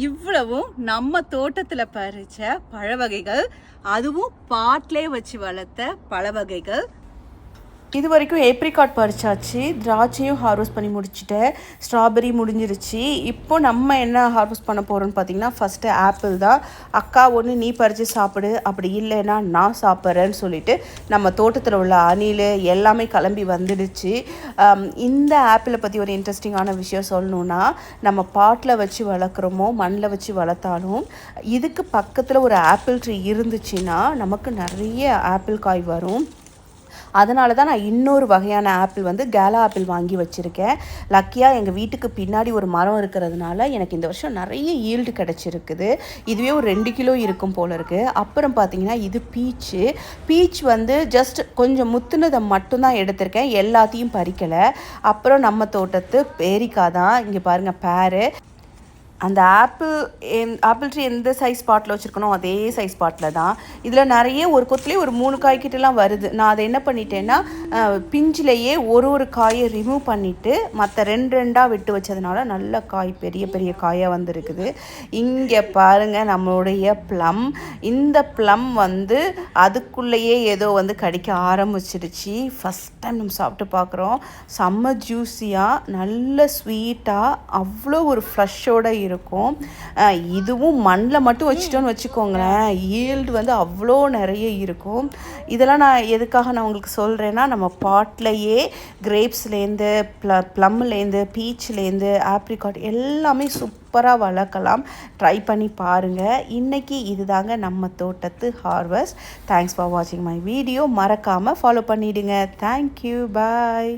இவ்வளவும் நம்ம தோட்டத்தில் பறிச்ச பழ வகைகள் அதுவும் பாட்டிலே வச்சு வளர்த்த பழ வகைகள் இது வரைக்கும் ஏப்ரிகாட் பறிச்சாச்சு. திராட்சையும் ஹார்வெஸ்ட் பண்ணி முடிச்சிட்டேன். ஸ்ட்ராபெரி முடிஞ்சிருச்சு. இப்போ நம்ம என்ன ஹார்வெஸ்ட் பண்ண போகிறோம்னு பார்த்தீங்கன்னா ஃபஸ்ட்டு ஆப்பிள் தான். அக்கா ஒன்று நீ பறித்து சாப்பிடு. அப்படி இல்லைன்னா நான் சாப்பிட்றேன்னு சொல்லிட்டு நம்ம தோட்டத்தில் உள்ள அணில் எல்லாமே கிளம்பி வந்துடுச்சு. இந்த ஆப்பிளை பற்றி ஒரு இன்ட்ரெஸ்டிங்கான விஷயம் சொல்லணுன்னா நம்ம பாட்டில் வச்சு வளர்க்குறோமோ மண்ணில் வச்சு வளர்த்தாலும் இதுக்கு பக்கத்தில் ஒரு ஆப்பிள் ட்ரீ இருந்துச்சுன்னா நமக்கு நிறைய ஆப்பிள் காய் வரும். அதனால தான் நான் இன்னொரு வகையான ஆப்பிள் வந்து கேலா ஆப்பிள் வாங்கி வச்சுருக்கேன். லக்கியாக எங்கள் வீட்டுக்கு பின்னாடி ஒரு மரம் இருக்கிறதுனால எனக்கு இந்த வருஷம் நிறைய ஈல்டு கிடச்சிருக்குது. இதுவே ஒரு ரெண்டு கிலோ இருக்கும் போல இருக்குது அப்புறம் பார்த்தீங்கன்னா இது பீச்சு பீச் வந்து ஜஸ்ட் கொஞ்சம் முத்துனதை மட்டும்தான் எடுத்திருக்கேன். எல்லாத்தையும் பறிக்கலை. அப்புறம் நம்ம தோட்டத்து பேரிக்காய் தான். இங்கே பாருங்கள் பேரு அந்த ஆப்பிள் ஆப்பிள் ட்ரீ எந்த சைஸ் பாட்டில் வச்சுருக்கணும் அதே சைஸ் பாட்டில் தான். இதில் நிறைய ஒரு கொத்துலேயே ஒரு மூணு காய்கிட்டலாம் வருது. நான் அதை என்ன பண்ணிட்டேன்னா பிஞ்சிலேயே ஒரு ஒரு காயை ரிமூவ் பண்ணிவிட்டு மற்ற ரெண்டு ரெண்டாக விட்டு வச்சதுனால நல்ல காய் பெரிய பெரிய காயாக வந்திருக்குது. இங்கே பாருங்கள் நம்மளுடைய ப்ளம் இந்த ப்ளம் வந்து அதுக்குள்ளேயே ஏதோ வந்து கடிக்க ஆரம்பிச்சிடுச்சு. ஃபஸ்ட் டைம் நம்ம சாப்பிட்டு பார்க்குறோம். செம்ம ஜூஸியாக நல்ல ஸ்வீட்டாக அவ்வளோ ஒரு ஃப்ரெஷ்ஷோடு இருக்கும் இருக்கும். இதுவும் மண்ணில் மட்டும் வச்சுட்டோன்னு வச்சுக்கோங்களேன். ஈல்டு வந்து அவ்வளோ நிறைய இருக்கும். இதெல்லாம் நான் எதுக்காக நான் உங்களுக்கு சொல்கிறேன்னா நம்ம பாட்லேயே கிரேப்ஸ்லேருந்து ப்ள ப்ளம்லேருந்து பீச்லேருந்து ஆப்ரிகாட் எல்லாமே சூப்பராக வளர்க்கலாம். ட்ரை பண்ணி பாருங்கள் இன்றைக்கி இதுதாங்க நம்ம தோட்டத்து ஹார்வெஸ்ட் தேங்க்ஸ் ஃபார் வாட்சிங் மை வீடியோ மறக்காமல் ஃபாலோ பண்ணிவிடுங்க தேங்க்யூ பாய்